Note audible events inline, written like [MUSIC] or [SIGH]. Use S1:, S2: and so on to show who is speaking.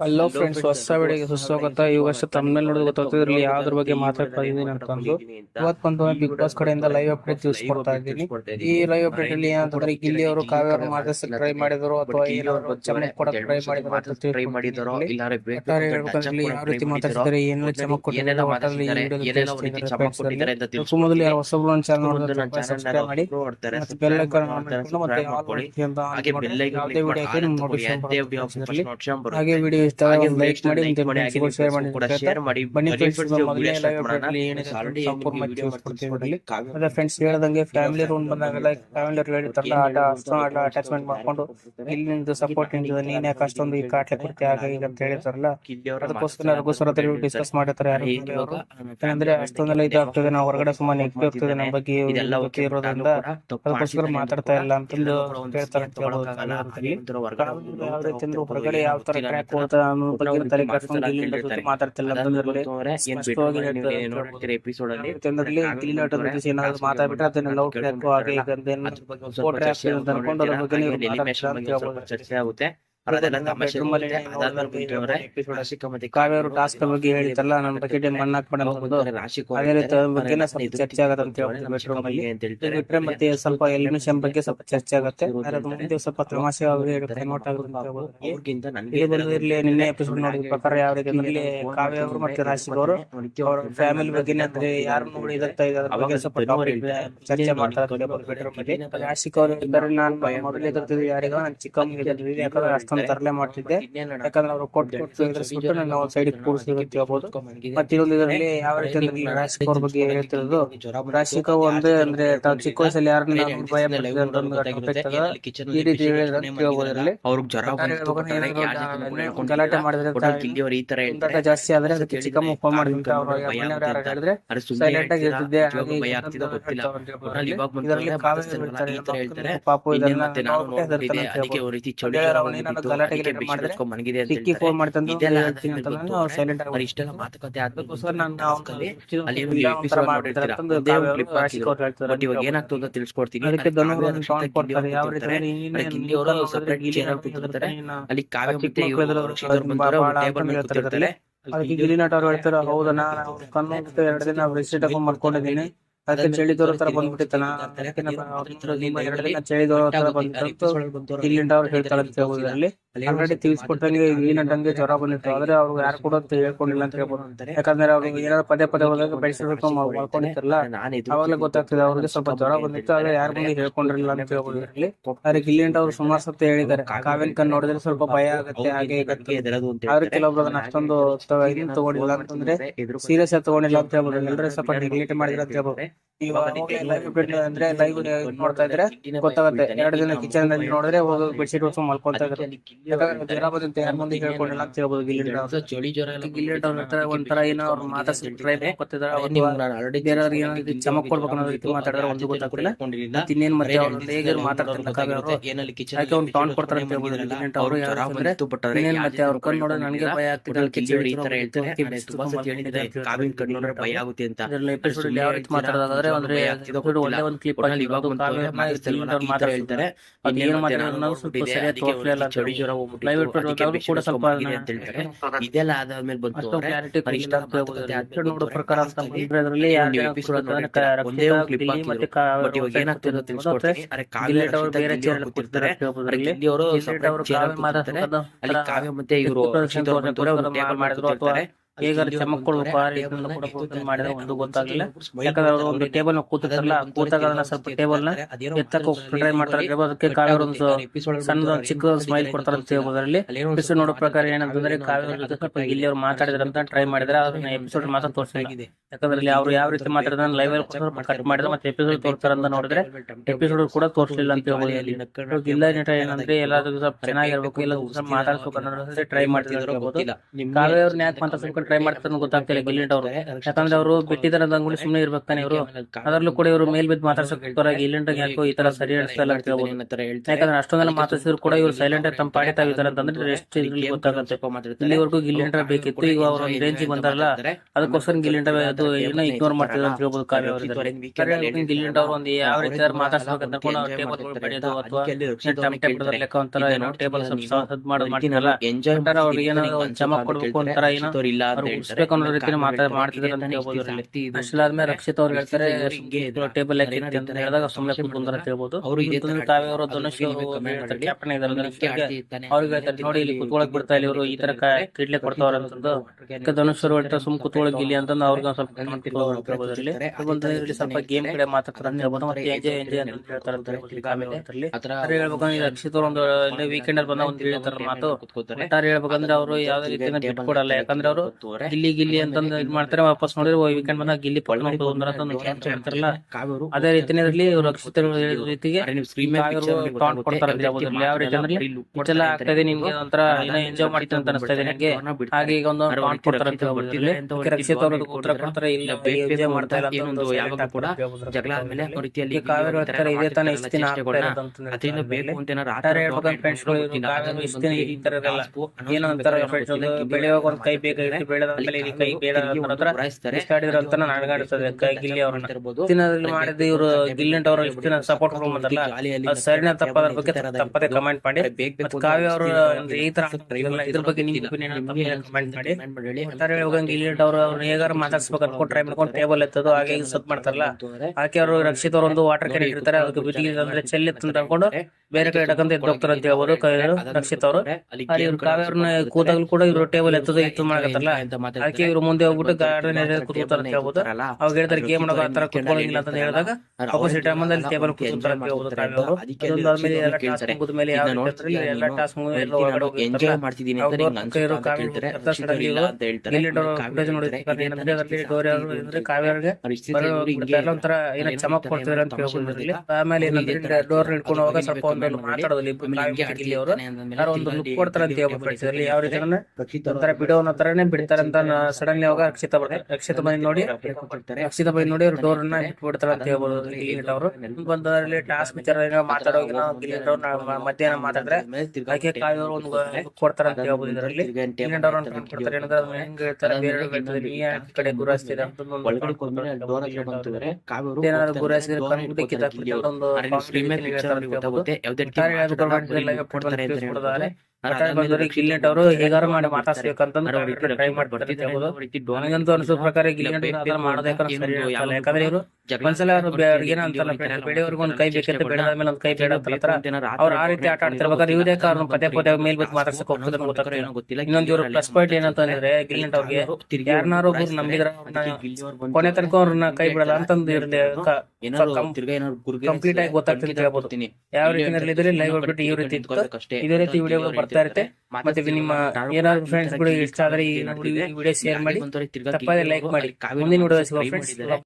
S1: Hello friends ಹೊಸ ವಿಡಿಯೋಗೆ ಸುಸ್ವಾಗತ. ಇವತ್ತು ತಮ್ಮಲ್ಲಿ ನೋಡಿದ್ರೆ ಗೊತ್ತಾಗ್ತಿದ್ರಲ್ಲಿ ಯಾವ್ದ್ರ ಬಗ್ಗೆ ಮಾತಾಡ್ತಾ ಇದ್ದೀನಿ ಅಂತಂದು ಇವತ್ತು ಬಂದು ಬಿಗ್ ಬಾಸ್ ಕಡೆಯಿಂದ ಲೈವ್ ಅಪ್ಡೇಟ್ ತಿಳಿಸ್ಕೊಡ್ತಾ ಇದ್ದೀನಿ. ಈ ಲೈವ್ ಅಪ್ಡೇಟ್ ಅಲ್ಲಿ ಏನಂತಂದ್ರೆ ಇಲ್ಲಿ ಅವರು ಕಾವ್ಯ ಅವರು ಮಾತಾಡ್ಸಕ್ ಟ್ರೈ ಮಾಡಿದ್ರು ಅಥವಾ ಏನಾದ್ರು ಚಮಕ್ ಕೊಡಕ್ ಟ್ರೈ ಮಾಡಿದ್ರು ಅಂತ
S2: ಟ್ರೈ ಮಾಡಿದಾರೋ
S1: ಹೇಳ್ಬೇಕಂದ್ರೆ ಯಾವ ರೀತಿ ಮಾತಾಡ್ತಿದ್ದಾರೆ ಏನೆಲ್ಲ ಚಮಕ್ ಕೊಟ್ಟಿದ್ದಾರೆ ಯಾರು ಒಂದು ಚಾನಲ್
S2: ಒಂದು
S1: ನೋಡಿದ್ರೆ ಸಬ್ಸ್ಕ್ರೈಬ್ ಮಾಡಿ ಬೆಲ್ ಐಕಾನ್ ಮತ್ತೆ ಯಾವುದೇ ವಿಡಿಯೋ ಹಾಗೆ ವಿಡಿಯೋ ಇಷ್ಟ ಲೈಕ್ ಮಾಡಿ ಶೇರ್ ಮಾಡಿ ಬನ್ನಿ ಫ್ರೆಂಡ್ಸ್ ಹೇಳ್ದಂಗೆ ಫ್ಯಾಮಿಲಿ ರೂಮ್ ಬಂದಾಗೆಲ್ಲ ಫ್ಯಾಮಿಲಿ ರಿಲೇಟೆಡ್ ಆಟ ಆಟ ಅಟ್ಯಾಚ್ಮೆಂಟ್ ಮಾಡ್ಕೊಂಡು ಇಲ್ಲಿಂದ ಸಪೋರ್ಟ್ ನಿಂತಿದೆ. ನೀನ್ ಯಾಕೆ ಅಷ್ಟೊಂದು ಈ ಕಾಟ್ಲೆ ಅಂತ
S2: ಹೇಳಿರ್ತಾರಲ್ಲ
S1: ಅದಕ್ಕೋಸ್ಕರ ಅದಕ್ಕೋಸ್ಕರ ಡಿಸ್ಕಸ್ ಮಾಡಿರ್ತಾರೆ ಯಾರು ಯಾಕಂದ್ರೆ ಅಷ್ಟೊಂದೆಲ್ಲ ಇದಾಗ್ತದೆ ನಾವು ಹೊರಗಡೆ ಸುಮ್ಮನೆ ಹೋಗ್ತದೆ ಆಗ್ತದೆ ನಮ್ಮ ಬಗ್ಗೆ ಗೊತ್ತಿ ಇರೋದ್ರಿಂದ ಅದಕ್ಕೋಸ್ಕರ ಮಾತಾಡ್ತಾ ಇಲ್ಲ ಅಂತಂದು ಹೇಳ್ತಾರೆ ಅಂತ ಯಾವ ಹೊರಗಡೆ ಯಾವ ತರ ಟ್ರ್ಯಾಕ್ ಬಗ್ಗೆ ತಲೆ ಕೆಡ್ಸ್ಕೊಂಡು ಗಿಲ್ಲಿಂದ ಜೊತೆ ಮಾತಾಡ್ತಿಲ್ಲ ಅಂತಂದ್ರಲ್ಲಿ ಸ್ಪಷ್ಟವಾಗಿ ಹೇಳ್ತಾರೆ ಅಂತ ಹೇಳ್ಬೋದು.
S2: ಎಪಿಸೋಡ್ ಅಲ್ಲಿ
S1: ಯಾಕಂದ್ರಲ್ಲಿ ಗಿಲ್ಲಿ ಆಟದ ಬಗ್ಗೆ ಏನಾದ್ರು ಮಾತಾಡ್ಬಿಟ್ರೆ ಹಾಗೆ ಅನ್ಕೊಂಡು ಅದ್ರ ಬಗ್ಗೆ.
S2: ಚರ್ಚೆ ಆಗುತ್ತೆ.
S1: ಟಾಸ್ಕ್ ಬಗ್ಗೆ ಹೇಳಿತ್ತಲ್ಲ ಬಗ್ಗೆ ಮಣ್ಣು ಹಾಕ್ಬೇಡ ಅಂತಂದು
S2: ರಾಶಿಕಾ
S1: ಅದೇ ರೀತಿ ಅದ್ರ ಬಗ್ಗೆನೇ ಸ್ವಲ್ಪ ಚರ್ಚೆ ಆಗತ್ತೆ ಅಂತ ಹೇಳ್ಬೋದು ಅಲ್ಲಿ. ಬಿಟ್ರೆ ಮತ್ತೆ ಸ್ವಲ್ಪ ಎಲಿಮಿನೇಷನ್ ಬಗ್ಗೆ ಸ್ವಲ್ಪ ಚರ್ಚೆ ಆಗುತ್ತೆ. ಆದ್ರೆ ಮುಂದೆ ಸ್ವಲ್ಪ ತಮಾಷೆ ಆಗುತ್ತೆ ಅಂತ ಹೇಳ್ಬೋದು. ನಿನ್ನೆ ಎಪಿಸೋಡ್ ನೋಡಿದ ಪ್ರಕಾರ ಯಾವ ರೀತಿ ಅಂದ್ರೆ ಕಾವ್ಯ ಅವರು ಮತ್ತೆ ರಾಶಿ ಅವರು ಅವ್ರ ಫ್ಯಾಮಿಲಿ ಬಗ್ಗೆ ಅಂದ್ರೆ ಯಾರು ನೋಡಿ ಇದಾಗ್ತಾ ಇದೆ ಬಗ್ಗೆ ಸ್ವಲ್ಪ ಚರ್ಚೆ ಮಾಡ್ತಾರೆ ಬೆಡ್ರೂಮ್ ಅಲ್ಲಿ ರಾಶಿಕ್ ಅವರು ಇದ್ದಾರೆ ನಾನು ಮೊದಲು ಯಾರಿಗ ನಾನು ಚಿಕ್ಕಮ್ಮ ಯಾಕಂದ್ರೆ ಅಷ್ಟೊಂದು ತರಲೆ ಮಾಡ್ತಿದ್ದೆ. ಯಾಕಂದ್ರೆ ಅವರು ಕೊಟ್ಟು ಕೊಟ್ಟು ನನ್ನ ಒಂದು ಸೈಡ್ ಕೂಡಿಸಿದ್ರು ಅಂತ ಹೇಳ್ಬೋದು ಮತ್ತೆ ಇನ್ನೊಂದು ಇದರಲ್ಲಿ ಯಾವ ರೀತಿ ಅಂದ್ರೆ ರಾಶಿಕ್ ಅವ್ರ ಬಗ್ಗೆ ಹೇಳ್ತಿರೋದು ರಾಶಿಕ ಒಂದೇ ಅಂದ್ರೆ ತಾವು ಚಿಕ್ಕ ವಯಸ್ಸಲ್ಲಿ ಯಾರನ್ನ ನಾನು ಭಯ ಈ ರೀತಿ ಹೇಳಿದ್ರೆ ಅಂತ ಹೇಳ್ಬೋದು ಇದರಲ್ಲಿ
S2: ಅವ್ರಿಗೆ ಜ್ವರ
S1: ಗಲಾಟೆ ಮಾಡಿದ್ರೆ
S2: ಈ ತರ
S1: ಜಾಸ್ತಿ ಆದ್ರೆ ಅದಕ್ಕೆ ಚಿಕ್ಕಮ್ಮ ಫೋನ್ ಮಾಡಿದ್ರೆ ಅವ್ರು ಹೇಳಿದ್ರೆ ಸೈಲೆಂಟ್ ಆಗಿ ಇರ್ತಿದ್ದೆ. ಇದರಲ್ಲಿ ಪಾಪು ಇದನ್ನ
S2: ನಾನು ಅದಕ್ಕೆ. ರೀತಿ ಚಳಿ
S1: ಗಲಾಟೆ ಸಿಕ್ಕಿ. ಫೋನ್ ಮಾಡ್ತಂದು ಸೈಲೆಂಟ್
S2: ಇಷ್ಟೆಲ್ಲ ಮಾತುಕತೆ ಆದ್ಮೇಲೆ
S1: ಅದಕ್ಕೋಸ್ಕರ ನಾನು
S2: ಅಲ್ಲಿ ಬಟ್ ಇವಾಗ ಅಂತ ತಿಳಿಸ್ಕೊಡ್ತೀನಿ.
S1: ಅದಕ್ಕೆ ಧನುರು
S2: ಕಾವ್ಯ
S1: ಕೊಡ್ತಾರೆ? ಯಾವ ರೀತಿ?
S2: ಅವರು ಕೂತಿರ್ತಾರೆ. ಅಲ್ಲಿ ಮತ್ತೆ ಇವ್ರು ಬಂದ್ರೆ ಟೇಬಲ್ ಮೇಲೆ
S1: ಹೇಳ್ತಾರೆ.
S2: ಕೂತಿರ್ತಾರೆ
S1: ಅದಕ್ಕೆ ಗಿಲ್ಲಿ ನಟ ಹೇಳ್ತಾರೆ ಹೌದಾ ನಾನು ಕಣ್ಣು ಮುಚ್ಚಿ ಎರಡು ದಿನ ಹಾಕೊಂಡ್ ಮಾಡ್ಕೊಂಡಿದ್ದೀನಿ ಅದಕ್ಕೆ ಚಳಿ ದೂರ ತರ ಬಂದ್ಬಿಟ್ಟಿತ್ತನ ಅದಕ್ಕೆ ನಮ್ಮ ಅವ್ರ ನಿಮ್ಮ ಎರಡು ದಿನ ಚಳಿ ದೂರ ತರ ಬಂದ್ಬಿಟ್ಟು ಗಿಲ್ಲಿ ಅವ್ರು ಹೇಳ್ತಾರೆ ಅಂತ ಹೇಳ್ಬೋದು. ಇದರಲ್ಲಿ ಆಲ್ರೆಡಿ ತಿಳಿಸ್ಕೊಟ್ಟಂಗೆ ಏನಂಟಂಗೆ ನಟಂಗೆ ಜ್ವರ ಬಂದಿತ್ತು. ಆದ್ರೆ ಅವ್ರು ಯಾರು ಕೂಡ ಅಂತ ಹೇಳ್ಕೊಂಡಿಲ್ಲ ಅಂತ ಹೇಳ್ಬೋದು. ಯಾಕಂದ್ರೆ ಅವ್ರು ಏನಾದ್ರು ಪದೇ ಪದೇ ಹೋದಾಗ ಬೆಳೆಸಿರ್ಬೇಕು ಮಾಡ್ಕೊಂಡಿರ್ತಾರಲ್ಲ ಅವಾಗಲೇ ಗೊತ್ತಾಗ್ತದೆ ಅವ್ರಿಗೆ ಸ್ವಲ್ಪ ಜ್ವರ ಬಂದಿತ್ತು. ಆದ್ರೆ ಯಾರ ಮುಂದೆ ಹೇಳ್ಕೊಂಡಿರಲಿಲ್ಲ ಅಂತ ಹೇಳ್ಬೋದು. ಇಲ್ಲಿ ಆದ್ರೆ ನಟ ಅವ್ರು ಸುಮಾರು ಸತ್ತ ಹೇಳಿದ್ದಾರೆ. ಕಾವೇನ್ ಕಣ್ ನೋಡಿದ್ರೆ ಸ್ವಲ್ಪ ಭಯ ಆಗುತ್ತೆ ಹಾಗೆ ಆದ್ರೆ ಕೆಲವೊಬ್ರು ಅದನ್ನ ಅಷ್ಟೊಂದು ತಗೊಂಡಿಲ್ಲ ಅಂತಂದ್ರೆ ಸೀರಿಯಸ್ ಆಗಿ ತಗೊಂಡಿಲ್ಲ ಅಂತ ಹೇಳ್ಬೋದು ಎಲ್ಲರೂ ಸ್ವಲ್ಪ ನೆಗ್ಲೆಕ್ಟ್ ಮಾಡಿದ್ರೆ ಅಂತ ಹೇಳ್ಬೋದು ಇವಾಗ ಲೈವ್ ಅಪ್ಡೇಟ್ ಅಂದ್ರೆ ಲೈವ್ ನೋಡ್ತಾ ಇದ್ರೆ ಗೊತ್ತಾಗುತ್ತೆ. ಎರಡು ದಿನ ಕಿಚನ್ ನೋಡಿದ್ರೆ ಹೋಗಿ ಬೆಡ್ಶೀಟ್ ಹೊಸ ಮಲ್ಕೊಂತ ಯಾಕಂದ್ರೆ ಜ್ವರ ಬಂದಂತೆ ಯಾರ ಮುಂದೆ ಹೇಳ್ಕೊಂಡಿಲ್ಲ ಅಂತ ಹೇಳ್ಬೋದು ಗಿಲ್ಲಿ.
S2: ಚಳಿ ಜ್ವರ
S1: ಗಿಲ್ಲಿ ಹತ್ರ ಒಂಥರ ಏನೋ ಅವ್ರು ಬೇರೆಯವ್ರಿಗೆ ಏನಾದ್ರು ಚಮಕ್ ಕೊಡ್ಬೇಕು ಅನ್ನೋ ರೀತಿ ಮಾತಾಡಿದ್ರೆ ಒಂದು ಗೊತ್ತಾಗ್ತಿಲ್ಲ. ಇನ್ನೇನ್ ಮತ್ತೆ ಅವ್ರು ಹೇಗೆ ಮಾತಾಡ್ತಾರೆ
S2: ಏನಲ್ಲಿ ಕಿಚನ್
S1: ಯಾಕೆ taunt ಕೊಡ್ತಾರೆ ಅಂತ ಹೇಳ್ಬೋದು. ಗಿಲ್ಲಿ ಅವರು
S2: ಜ್ವರ ಬಂದ್ರೆ
S1: ಇನ್ನೇನ್ ಮತ್ತೆ ಅವ್ರ ಕಣ್ ನನಗೆ ಭಯ ಆಗ್ತಿದೆ
S2: ಕಿಲ್ಲಿ ಈ ತರ ಹೇಳ್ತಾರೆ ತುಂಬಾ ಸತಿ ಕಾವಿನ ನೋಡಿದ್ರೆ ಭಯ ಆಗುತ್ತೆ ಅಂತ
S1: ಅಲ್ಲಿ ಯಾವ ರೀತಿ ಅಂದ್ರೆ ಒಂದು ಒಂದೇ ಒಂದು ಕ್ಲಿಪ್
S2: ಅಲ್ಲಿ ಇವಾಗ ಬಂತು ಅಂದ್ರೆ ಮಾತಾಡ್ತಿಲ್ವಲ್ಲ, ಈ ತರ ಹೇಳ್ತಾರೆ.
S1: ಅದು ಏನು ಮಾತಾಡೋದು ಅನ್ನೋದು ಸ್ವಲ್ಪ ಸರಿಯಾಗಿ ತೋರಿಸಲಿಲ್ಲ
S2: ಚಳಿ ಜ್ವರ ಹೋಗ್ಬಿಟ್ಟಿತ್ತು,
S1: Live episode ಕೂಡ ಸ್ವಲ್ಪ
S2: ಅಂತ ಹೇಳ್ತಾರೆ. ಇದೆಲ್ಲ ಆದ್ಮೇಲೆ ಬಂತು
S1: ಕ್ಲಾರಿಟಿ ನೋಡೋ ಪ್ರಕಾರ ಅಂತ
S2: ಅಂದ್ರೆ
S1: ಬಂದ್ರೆ ಅದರಲ್ಲಿ
S2: ಒಂದು
S1: ಕ್ಲಿಪ್ ಮತ್ತೆ
S2: ಇವಾಗ ತಿಳಿಸ್ಕೊಡ್ತೀನಿ. ಅರೆ ಕಾವ್ಯ
S1: ಅವರು ಬೇರೆ ಚೇರ್
S2: ಕೂತಿರ್ತಾರೆ. ಅವರು
S1: ಅವರು ಮಾತಾಡ್ತಾರೆ
S2: ಅಲ್ಲಿ ಕಾವ್ಯ ಮತ್ತೆ ಇವರು [LAUGHS] ರಕ್ಷಿತ್ ಅವ್ರು ಅವ್ರು ಮೇಲೆ
S1: ಹೇಗಾದ್ರೆ ಚಮಕ್ ಕೊಡ್ಬೇಕು ಆ
S2: ಬಂದವ್ರೆ,
S1: ರೀತಿ
S2: table
S1: ಕೂಡ
S2: ಮೇಲೆ
S1: ಮಾಡಿದ್ರೆ ಒಂದು ಗೊತ್ತಾಗ್ಲಿಲ್ಲ. ಯಾಕಂದ್ರೆ ಅವರು ಒಂದು. ಟೇಬಲ್ ಕೂತಿರ್ತಾರಲ್ಲ ಕೂತಾಗ ಅದನ್ನ ಸ್ವಲ್ಪ ಟೇಬಲ್ನ ಎತ್ತಕ್ಕೆ ಟ್ರೈ ಮಾಡ್ತಾರೆ. ಅದಕ್ಕೆ ಕಾವೇರಿ ಒಂದು ಸಣ್ಣದ ಚಿಕ್ಕ ಸ್ಮೈಲ್ ಕೊಡ್ತಾರೆ ಅಂತ ಹೇಳ್ಬೋದರಲ್ಲಿ ಎಪಿಸೋಡ್ ನೋಡೋ ಪ್ರಕಾರ ಏನಂತಂದ್ರೆ ಕಾವೇರಿ ಇಲ್ಲಿ ಅವ್ರು ಮಾತಾಡಿದ್ರಂತ ಟ್ರೈ ಮಾಡಿದ್ರೆ ಅದನ್ನ ಎಪಿಸೋಡ್ ಮಾತ್ರ ತೋರಿಸಿಲ್ಲ. ಯಾಕಂದ್ರೆ ಇಲ್ಲಿ ಅವ್ರು ಯಾವ ರೀತಿ ಮಾತಾಡಿದ್ರೆ ಲೈವ್ ಅಲ್ಲಿ ಕಟ್ ಮಾಡಿದ್ರೆ ಮತ್ತೆ ಎಪಿಸೋಡ್ ತೋರ್ತಾರ ಅಂತ ನೋಡಿದ್ರೆ ಎಪಿಸೋಡ್ ಕೂಡ ತೋರಿಸಲಿಲ್ಲ ಅಂತ ಹೇಳ್ಬೋದು. ಇಲ್ಲಿ ಇಲ್ಲ ನಟ ಏನಂದ್ರೆ ಎಲ್ಲಾದ್ರೂ ಸ್ವಲ್ಪ ಚೆನ್ನಾಗಿರ್ಬೇಕು ಇಲ್ಲ ಸ್ವಲ್ಪ ಮಾತಾಡ್ಬೇಕು ಅನ್ನೋದ್ರೆ ಟ್ರೈ ಮಾಡ್ತಿದ್ರು ಕಾವ್ಯ ಅವ್ರನ್ನ ಯಾಕೆ ಟ್ರೈ ಮಾಡ್ತಾರೆ ಗೊತ್ತಾಗ್ತಿಲ್ಲ ಗಿಲ್ಲಿಂಟ್ ಅವರು. ಯಾಕಂದ್ರೆ ಅವರು ಬಿಟ್ಟಿದ್ದಾರೆ ಅಂತ ಸುಮ್ಮನೆ ಇರ್ಬೇಕು ತಾನೆ ಇವರು. ಅದರಲ್ಲೂ ಕೂಡ ಇವರು ಮೇಲ್ ಬಿದ್ದು ಮಾತಾಡ್ಸೋಕೆ ಗಿಲ್ಲಿಂಟ್ ಯಾಕೋ ಈ ತರ ಸರಿ ಅನ್ಸ್ತಾ ಅಂತ ಹೇಳ್ಬೋದು. ಯಾಕಂದ್ರೆ ಅಷ್ಟೊಂದೆಲ್ಲ ಮಾತಾಡ್ಸಿದ್ರು ಕೂಡ ಇವರು ಸೈಲೆಂಟ್ ಆಗಿ ತಮ್ಮ ಪಾಡಿ ತಾಗಿದ್ದಾರೆ ಅಂತಂದ್ರೆ ಎಷ್ಟು ಗೊತ್ತಾಗುತ್ತೆ. ಇಲ್ಲಿವರೆಗೂ ಗಿಲ್ಲಿಂಟರ್ ಬೇಕಿತ್ತು ಈಗ ಅವ್ರ ಒಂದು ರೇಂಜ್ ಬಂದಾರಲ್ಲ ಅದಕ್ಕೋಸ್ಕರ ಗಿಲ್ಲಿಂಟರ್ ಏನೋ ಇಗ್ನೋರ್ ಮಾಡ್ತಿದ್ರು ಅಂತ ಹೇಳ್ಬೋದು ಕಾವ್ಯ ಅವ್ರು ಒಂದು ಯಾವ ರೀತಿ ಮಾತಾಡ್ಸ್ಬೇಕಂತ ಕೂಡ ಟೇಬಲ್ ಬೆಳೆಯೋದು ಅಥವಾ ಟೇಬಲ್ ಲೆಕ್ಕ ಒಂಥರ ಏನೋ ಟೇಬಲ್ ಸದ್ ಮಾಡೋದು ಮಾಡ್ತೀನಲ್ಲ
S2: ಎಂಜಾಯ್
S1: ಅವ್ರಿಗೆ ಏನೋ ಒಂದ್ ಚಮಕ್ ಕೊಡ್ಬೇಕು ಏನೋ ಅನ್ನೋ ಮಾತಾಡ್ ಮಾಡ್ತಿದ್ರು ಅಂತ ಹೇಳ್ಬೋದು ಅದರಲ್ಲಿ ಅಷ್ಟಾದ್ಮೇಲೆ ರಕ್ಷಿತ್ ಅವ್ರು ಹೇಳ್ತಾರೆ ಟೇಬಲ್ ಹಾಕಿ ಅಂತ ಹೇಳಿದಾಗ ಸುಮ್ಮನೆ ಕುಂತ್ಕೊಂಡ್ರೆ ಅಂತ ಹೇಳ್ಬೋದು.
S2: ಅವರು ಇದೇ ತರ
S1: ಕಾವ್ಯ ಅವರು ಧನುಷ್ ಕ್ಯಾಪ್ಟನ್ ಇದ್ದಾರೆ ಧನುಷ್ ಅವ್ರಿಗೆ ಹೇಳ್ತಾರೆ ನೋಡಿ ಇಲ್ಲಿ ಕುತ್ಕೊಳಕ್ ಬಿಡ್ತಾ ಇಲ್ಲ ಇವರು ಈ ತರ ಕಿಡ್ಲೆ ಕೊಡ್ತಾವ್ರ ಅಂತಂದು ಯಾಕೆ ಧನುಷ್ ಅವರು ಹೇಳ್ತಾರೆ ಸುಮ್ ಕುತ್ಕೊಳಕ್ ಇಲ್ಲಿ ಅಂತಂದು ಅವ್ರಿಗೆ ಸ್ವಲ್ಪ ಸ್ವಲ್ಪ ಗೇಮ್ ಕಡೆ ಮಾತಾಡ್ತಾರೆ ಅಂತ ಹೇಳ್ಬೋದು ಮತ್ತೆ ಎಂಜಾಯ್ ಎಂಜಾಯ್ ಅಂತ ಹೇಳ್ತಾರೆ ಅಂತ ಹೇಳ್ಬೋದು ಇಲ್ಲಿ ಕಾವ್ಯ ಅವರಲ್ಲಿ. ಅದ್ರ ಹೇಳ್ಬೇಕಂದ್ರೆ ರಕ್ಷಿತ್ ಒಂದು ವೀಕೆಂಡ್ ಅಲ್ಲಿ ಬಂದ ಒಂದು ಹೇಳ್ತಾರ ಮಾತು. ಒಟ್ಟಾರೆ ಹೇಳ್ಬೇಕಂದ್ರೆ ಅವರು ಯಾವ್ದೇ ರೀತಿಯಿಂದ ಬಿಟ್ಕೊಡಲ್ಲ ಯಾಕಂದ್ರೆ ಅವರು ಗಿಲ್ಲಿ ಗಿಲ್ಲಿ ಅಂತಂದು ಇದ್ ಮಾಡ್ತಾರೆ. ವಾಪಸ್ ನೋಡಿದ್ರೆ ವೀಕೆಂಡ್ ಬಂದಾಗ ಗಿಲ್ಲಿ ಅಂತ ಹೇಳ್ತಾರಲ್ಲ ಅದೇ ರೀತಿಯಲ್ಲಿ ರಕ್ಷಿತ್ ರೀತಿಗೆ ಟಾಂಟ್ ಕೊಡ್ತಾರೆ. ಯಾವ ರೀತಿ ಅಂದ್ರೆ ಇಷ್ಟೆಲ್ಲ ನಿಮ್ಗೆ ಒಂಥರ ಎಂಜಾಯ್ ಮಾಡ್ತೀನಿ ಅಂತ ಅನಿಸ್ತಾ ಇದೆ ಹಾಗೆ ಈಗ ಒಂದು ಟಾಂಟ್ ಕೊಡ್ತಾರೆ ಅಂತ ಹೇಳ್ಬೋದು ಇಲ್ಲಿ. ಅದಕ್ಕೆ ರಕ್ಷಿತ್ ಅವರು ಉತ್ತರ ಕೊಡ್ತಾರೆ ಇಲ್ಲ ಎಂಜಾಯ್ ಮಾಡ್ತಾ ಇಲ್ಲ ಅಂತ ಒಂದು
S2: ಯಾವಾಗ ಕೂಡ ಜಗಳ ಆದ್ಮೇಲೆ ಅನ್ನೋ ರೀತಿಯಲ್ಲಿ
S1: ಈಗ ಕಾವೇರಿ ಹೇಳ್ತಾರೆ ಇದೇ ತಾನೇ ಇಷ್ಟ ದಿನ ಆಗ್ತಾ ಇರೋದು ಅಂತ
S2: ಅದರಿಂದ ಬೇಕು ಅಂತ ಏನಾದ್ರು ಆಟ
S1: ಒಟ್ಟಾರೆ ಹೇಳ್ಬೇಕಂದ್ರೆ friends ಗಳು ಇವ್ರು ಕಾವ್ಯ ಇಷ್ಟ ದಿನ ಈ ತರ ಇರಲ್ಲ. ಏನೋ ಒಂಥರ friends ಒಂದು ಬೆಳೆಯುವಾಗ ಒಂದ್ ಕೈ ಬೇಕಾಗಿತ್ತು ಬೆಳೆದಾದ್ಮೇಲೆ ಬೇಡ ಅಂತ ನಾನು ಅನ್ಕೊಂಡಿರ್ತದೆ ಕೈ ಗಿಲ್ಲಿ ಅವ್ರನ್ನ ದಿನದಲ್ಲಿ ಮಾಡಿದ ಇವರು ಗಿಲ್ಲಿಂಟ್ ಅವರು ಇಷ್ಟು ದಿನ ಸಪೋರ್ಟ್ ಸರಿನ ತಪ್ಪದ್ರ ಬಗ್ಗೆ ತಪ್ಪದೆ ಕಮೆಂಟ್ ಮಾಡಿ ಕಾವ್ಯ ಅವರು ಈ ತರ ಇದ್ರ ಬಗ್ಗೆ ನಿಮ್ ಒಪಿನಿಯನ್ ಕಮೆಂಟ್ ಮಾಡಿ ಒಟ್ಟಾರೆ ಹೇಳ್ಬೇಕಂದ್ರೆ ಗಿಲ್ಲಿಂಟ್ ಅವರು ಅವ್ರು ಹೇಗಾರ ಮಾತಾಡ್ಸ್ಬೇಕು ಅನ್ಕೊಂಡು ಟ್ರೈ ಮಾಡ್ಕೊಂಡು ಟೇಬಲ್ ಎತ್ತದು ಹಾಗೆ ಹೀಗೆ ಸುತ್ತ ಮಾಡ್ತಾರಲ್ಲ. ಆಕೆ ಅವರು ರಕ್ಷಿತ್ ಅವರು ಒಂದು ವಾಟರ್ ಕ್ಯಾನ್ ಇಟ್ಟಿರ್ತಾರೆ ಅದಕ್ಕೆ ಬಿಟ್ಟಿಗೆ ಅಂದ್ರೆ ಚೆಲ್ಲಿ ಅನ್ಕೊಂಡು ಬೇರೆ ಕಡೆ ಇಡಕಂತ ಎದ್ದು ಹೋಗ್ತಾರೆ ಅಂತ ಹೇಳ್ಬೋದು ರಕ್ಷಿತ ಅವರು. ಇವ್ರು ಕಾವ್ಯವ್ರನ್ನ ಕೂದಾಗ್ಲೂ ಕೂಡ ಇವರು ಟೇಬಲ್ ಎತ್ತದು ಇತ್ತು ಮಾಡಕತ್ತಲ್ಲ ಅದಕ್ಕೆ ಇವ್ರು ಮುಂದೆ ಹೋಗ್ಬಿಟ್ಟು ಗಾರ್ಡನ್ ಕೂತ್ಕೊತಾರೆ ಅಂತ ಹೇಳ್ಬೋದು. ಅವಾಗ ಹೇಳ್ತಾರೆ ಗೇಮ್ ಆ ತರ ಕುತ್ಕೊಳ್ಳೋಂಗಿಲ್ಲ ಅಂತ ಹೇಳಿದಾಗ ಆಪೋಸಿಟ್ ಟೈಮಲ್ಲಿ ಟೇಬಲ್ ಕೂತ್ಕೊತಾರೆ ಅಂತ ಹೇಳ್ಬೋದು ಕಾವ್ಯ ಅವರು ಅದೊಂದಾದ್ಮೇಲೆ ಎಲ್ಲ ಟಾಸ್ಕ್ ಮುಗಿದ್ಮೇಲೆ ಯಾವ ಎಲ್ಲ ಟಾಸ್ಕ್ ಮುಗಿದ ಒಳಗಡೆ
S2: ನಿಂಗೆ
S1: ಪಕ್ಕ ಇರೋ ಕಾವ್ಯ
S2: ಇಲ್ಲ ಅಂತ ಹೇಳ್ತಾರೆ
S1: ಅವರು footage ನೋಡಿದ್ರೆ ಏನಂದ್ರೆ ಅದರಲ್ಲಿ ಗೌರಿ ಅವರು ಅಂದ್ರೆ ಕಾವ್ಯ ಅವ್ರಿಗೆ ಬರೋ ಬಿಡ್ತಾರಲ್ಲ ಒಂಥರ ಏನೋ ಚಮಕ್ ಕೊಡ್ತಿದಾರೆ ಅಂತ ಇದ್ರಲ್ಲಿ. ಆಮೇಲೆ ಏನಂದ್ರೆ ಡೋರ್ ಹಿಡ್ಕೊಂಡು ಹೋಗ ಸ್ವಲ್ಪ ಒಂದು ಮಾತಾಡೋದಿಲ್ಲ ಕಾವ್ಯ ಅವರು. ಯಾರೋ ಒಂದು ಲುಕ್ ಕೊಡ್ತಾರ ಅಂತ friends ಯಾವ ರೀತಿ ತರನೇ ಬಿಡ್ತಾರೆ ಅಂತ ಸಡನ್ಲಿ ಅವಾಗ ರಕ್ಷಿತ ಬರ್ತಾರೆ ರಕ್ಷಿತ ಬಂದ್ ನೋಡಿ ರಕ್ಷಿತ ಬಂದ್ ನೋಡಿ ಅವ್ರು ಡೋರ್ನ ಅಂತ ಹೇಳ್ಬೋದು. ಇಲ್ಲಿ ಅವರು. ಬಂದಲ್ಲಿ ಟಾಸ್ಕ್ ವಿಚಾರ ಏನೋ ಮಾತಾಡೋ ಏನೋ ಮಧ್ಯಾಹ್ನ ಮಾತಾಡಿದ್ರೆ ಹಾಗೆ ಕಾವ್ಯ ಅವರು ಒಂದು ಕೊಡ್ತಾರೆ ಅಂತ ಹೇಳ್ಬೋದು ಇದರಲ್ಲಿ. ಕೊಡ್ತಾರೆ ಏನಂದ್ರೆ ಹೆಂಗ್ ಹೇಳ್ತಾರೆ ಬೇರೆ ಕಡೆ ಗುರಾಯಿಸ್ತೀರ ಒಂದು
S2: ಒಳಗಡೆ ಹೋದ್ಮೇಲೆ ಡೋರ್ ಹತ್ರ
S1: ಏನಾದ್ರು ಗುರಾಯಿಸಿದ್ರೆ ಒಂದು.
S2: ಗೊತ್ತಾಗುತ್ತೆ. ಯಾವ್ದೇ ಕೊಡ್ತಾರೆ ಅಂತ
S1: ಅವರು ಹೇಗಾರು ಮಾಡಿ ಟ್ರೈ ನನಗಂತೂ ಅನ್ಸೋ ಪ್ರಕಾರ. ಯಾಕಂದ್ರೆ ಇವರು ಒಂದ್ಸಲ ಬೆಳೆಯವ್ರಿಗೆ ಒಂದು ಕೈ ಮೇಲೆ ಒಂದು ಕೈ ಬೇಡ ಅಂತ ಅವ್ರು ಆ ರೀತಿ ಆಟ ಆಡ್ತಿರ್ಬೇಕಾದ್ರೆ ಇವ್ರೇ ಅವ್ರನ್ನ ಪದೇ ಪದೇ ಮೇಲ್ ಮಾತಾಡ್ಸಕ್ ಹೋಗ್ತದೆ.
S2: ಗೊತ್ತಿಲ್ಲ.
S1: ಇನ್ನೊಂದು ಇವ್ರ ಪ್ಲಸ್ ಪಾಯಿಂಟ್ ಏನಂತಂದ್ರೆ ಗಿಲ್ಲಿಂಟ್ ಅವ್ರಿಗೆ ಯಾರನ್ನಾರು ಒಬ್ರು ನಂಬಿದ್ರ ಅವ್ರನ್ನ ಕೊನೆ ತನಕ ಅವ್ರನ್ನ ಕೈ ಬಿಡಲ್ಲ ಅಂತಂದು ಇರುತ್ತೆ
S2: ಏನಾದ್ರು
S1: ಕಂ-
S2: ತಿರ್ಗಾ ಏನಾದ್ರು ಗುರುಗೆ
S1: ಆಗಿ ಗೊತ್ತಾಗ್ತದೆ. ಯಾವ ರೀತಿ ಇದ್ರೆ ಲೈವ್ ಆಗ್ಬಿಟ್ಟು ಈ ರೀತಿ ಇದೇ ರೀತಿ ವಿಡಿಯೋಗಳು ಬರ್ತಾ ಇರುತ್ತೆ. ಮತ್ತೆ ನಿಮ್ಮ ಏನಾದ್ರು ಫ್ರೆಂಡ್ಸ್ ಕೂಡ ಇಷ್ಟ ಆದ್ರೆ ಈ ವಿಡಿಯೋ ಶೇರ್ ಮಾಡಿ. ತಪ್ಪದೆ ಲೈಕ್ ಮಾಡಿ. ಮುಂದಿನ ವಿಡಿಯೋ ಫ್ರೆಂಡ್ಸ್